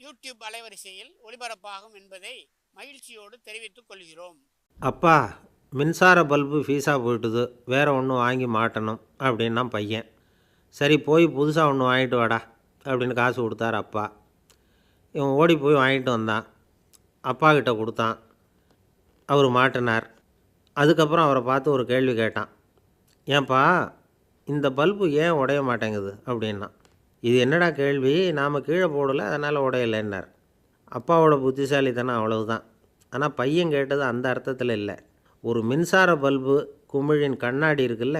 YouTube அலைவரிசையில் ஒளிபரப்பாகும் என்பதை மகிழ்ச்சியோடு தெரிவித்துக் கொள்கிறோம். அப்பா மின்சார பல்பு ஃபீஸாக போயிட்டுது. வேறு ஒன்று வாங்கி மாட்டணும் அப்படின்னா பையன். சரி போய் புதுசாக ஒன்று வாங்கிட்டு வாடா அப்படின்னு காசு கொடுத்தார் அப்பா. இவன் ஓடி போய் வாங்கிட்டு வந்தான். அப்பா கிட்ட கொடுத்தான். அவர் மாட்டினார். அதுக்கப்புறம் அவரை பார்த்து ஒரு கேள்வி கேட்டான். ஏன்பா இந்த பல்பு ஏன் உடைய மாட்டேங்குது அப்படின்னா? இது என்னடா கேள்வி? நாம் கீழே போடலை அதனால் உடையலைன்னார். அப்பாவோட புத்திசாலித்தனம் அவ்வளவுதான். ஆனால் பையன் கேட்டது அந்த அர்த்தத்தில் இல்லை. ஒரு மின்சார பல்பு குமிழின் கண்ணாடி இருக்குல்ல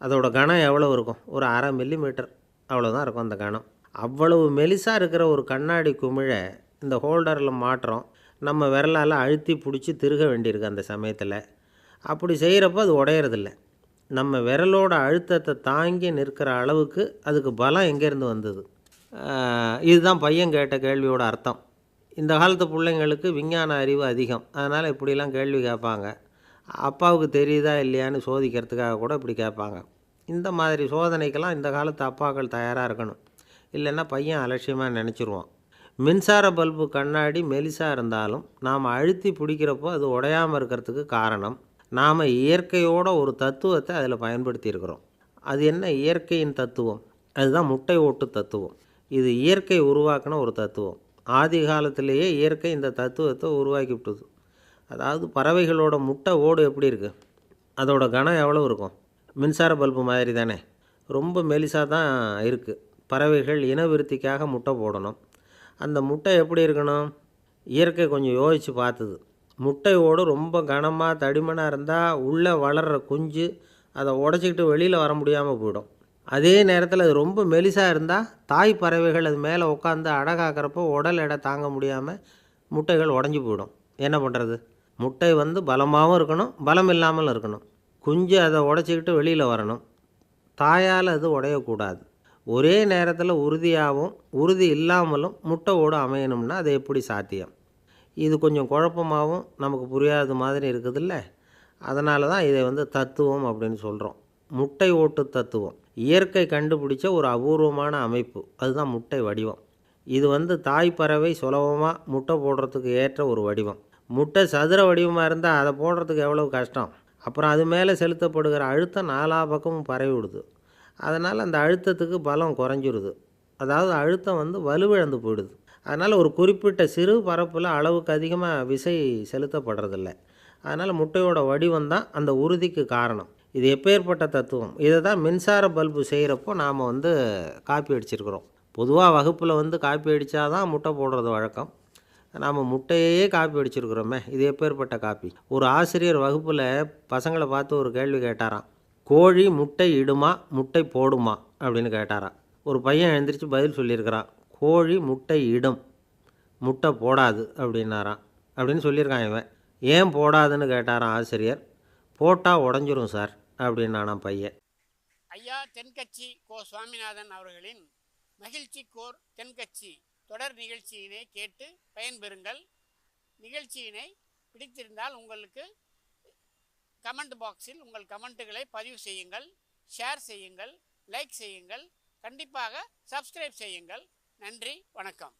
அதோட கனம் எவ்வளோ இருக்கும்? ஒரு அரை மில்லி மீட்டர் அவ்வளோதான் இருக்கும் அந்த கனம் அவ்வளவு மெலிசாக இருக்கிற ஒரு கண்ணாடி குமிழை இந்த ஹோல்டரில் மாட்டுறோம் நம்ம விரலால் அழுத்தி பிடிச்சி திருக வேண்டியிருக்கு அந்த சமயத்தில். அப்படி செய்கிறப்போ அது உடையறதில்லை. நம்ம விரலோட அழுத்தத்தை தாங்கி நிற்கிற அளவுக்கு அதுக்கு பலம் எங்கேருந்து வந்தது? இதுதான் பையன் கேட்ட கேள்வியோட அர்த்தம். இந்த காலத்து பிள்ளைங்களுக்கு விஞ்ஞான அறிவு அதிகம். அதனால் இப்படிலாம் கேள்வி கேட்பாங்க. அப்பாவுக்கு தெரியுதா இல்லையான்னு சோதிக்கிறதுக்காக கூட இப்படி கேட்பாங்க. இந்த மாதிரி சோதனைக்கெல்லாம் இந்த காலத்து அப்பாக்கள் தயாராக இருக்கணும். இல்லைன்னா பையன் அலட்சியமாக நினச்சிருவான். மின்சார பல்பு கண்ணாடி மெலிசாக இருந்தாலும் நாம் அழுத்தி பிடிக்கிறப்போ அது உடையாமல் இருக்கிறதுக்கு காரணம். நாம் இயற்கையோட ஒரு தத்துவத்தை அதில் பயன்படுத்தியிருக்கிறோம். அது என்ன இயற்கையின் தத்துவம்? அதுதான் முட்டை ஓட்டு தத்துவம். இது இயற்கை உருவாக்கின ஒரு தத்துவம். ஆதி காலத்திலேயே இயற்கை இந்த தத்துவத்தை உருவாக்கி விட்டுது. அதாவது பறவைகளோட முட்டை ஓடு எப்படி இருக்குது அதோட கனம் எவ்வளோ இருக்கும்? மின்சார பல்பு மாதிரி தானே. ரொம்ப மெலிசாக தான் இருக்குது பறவைகள் இனவிருத்திக்காக முட்டை போடணும். அந்த முட்டை எப்படி இருக்கணும்? இயற்கை கொஞ்சம் யோசித்து பார்த்தது. முட்டையோடு ரொம்ப கனமாக தடிமனாக இருந்தால் உள்ளே வளர்கிற குஞ்சு அதை உடச்சிக்கிட்டு வெளியில் வர முடியாமல் போயிடும். அதே நேரத்தில் அது ரொம்ப மெலிசாக இருந்தால் தாய் பறவைகள் அது மேலே உட்காந்து அடகாக்கிறப்போ உடல் எடை தாங்க முடியாமல் முட்டைகள் உடஞ்சி போயிடும். என்ன பண்ணுறது முட்டை வந்து பலமாகவும் இருக்கணும் பலம் இல்லாமலும் இருக்கணும். குஞ்சு அதை உடச்சிக்கிட்டு வெளியில் வரணும். தாயால் அது உடையக்கூடாது. ஒரே நேரத்தில் உறுதியாகவும் உறுதி இல்லாமலும் முட்டையோடு அமையணும்னா அது எப்படி சாத்தியம்? இது கொஞ்சம் குழப்பமாகவும் நமக்கு புரியாத மாதிரி இருக்குதுல்ல. அதனால தான் இதை வந்து தத்துவம் அப்படின்னு சொல்கிறோம் முட்டை ஓட்டு தத்துவம். இயற்கை கண்டுபிடிச்ச ஒரு அபூர்வமான அமைப்பு. அதுதான் முட்டை வடிவம். இது வந்து தாய் பறவை சுலபமாக முட்டை போடுறதுக்கு ஏற்ற ஒரு வடிவம். முட்டை சதுர வடிவமாக இருந்தால் அதை போடுறதுக்கு எவ்வளோ கஷ்டம்? அப்புறம் அது மேலே செலுத்தப்படுகிற அழுத்தம் நாலா பக்கமும் பரவி விடுது அதனால் அந்த அழுத்தத்துக்கு பலம் குறைஞ்சிருது. அதாவது அழுத்தம் வந்து வலுவிழந்து போயிடுது. அதனால் ஒரு குறிப்பிட்ட சிறு பரப்பில் அளவுக்கு அதிகமாக விசை செலுத்தப்படுறதில்ல. அதனால் முட்டையோட வடிவம் தான் அந்த உறுதிக்கு காரணம். இது எப்பேற்பட்ட தத்துவம்? இதை தான் மின்சார பல்பு செய்கிறப்போ நாம் வந்து காப்பி அடிச்சிருக்கிறோம். பொதுவாக வகுப்பில் வந்து காப்பி அடித்தா தான் முட்டை போடுறது வழக்கம். நாம் முட்டையே காப்பி அடிச்சிருக்கிறோமே இது எப்பேற்பட்ட காப்பி? ஒரு ஆசிரியர் வகுப்பில் பசங்களை பார்த்து ஒரு கேள்வி கேட்டாராம். கோழி முட்டை இடுமா முட்டை போடுமா? அப்படின்னு கேட்டாராம். ஒரு பையன் எழுந்திரிச்சு பதில் சொல்லியிருக்கிறான். கோழி முட்டை இடும். முட்டை போடாது அப்படின்னாராம். அப்படின்னு சொல்லியிருக்கான் இவன். ஏன் போடாதுன்னு கேட்டாராம் ஆசிரியர். போட்டால் உடஞ்சிரும் சார் அப்படின்னானாம் பையன். ஐயா தென்கட்சி கோ சுவாமிநாதன் அவர்களின் மகிழ்ச்சி கோர் தென்கட்சி தொடர் நிகழ்ச்சியினை கேட்டு பயன்பெறுங்கள். நிகழ்ச்சியினை பிடித்திருந்தால் உங்களுக்கு கமெண்ட் பாக்ஸில் உங்கள் கமெண்ட்டுகளை பதிவு செய்யுங்கள் ஷேர் செய்யுங்கள் லைக் செய்யுங்கள் கண்டிப்பாக சப்ஸ்கிரைப் செய்யுங்கள். நன்றி வணக்கம்.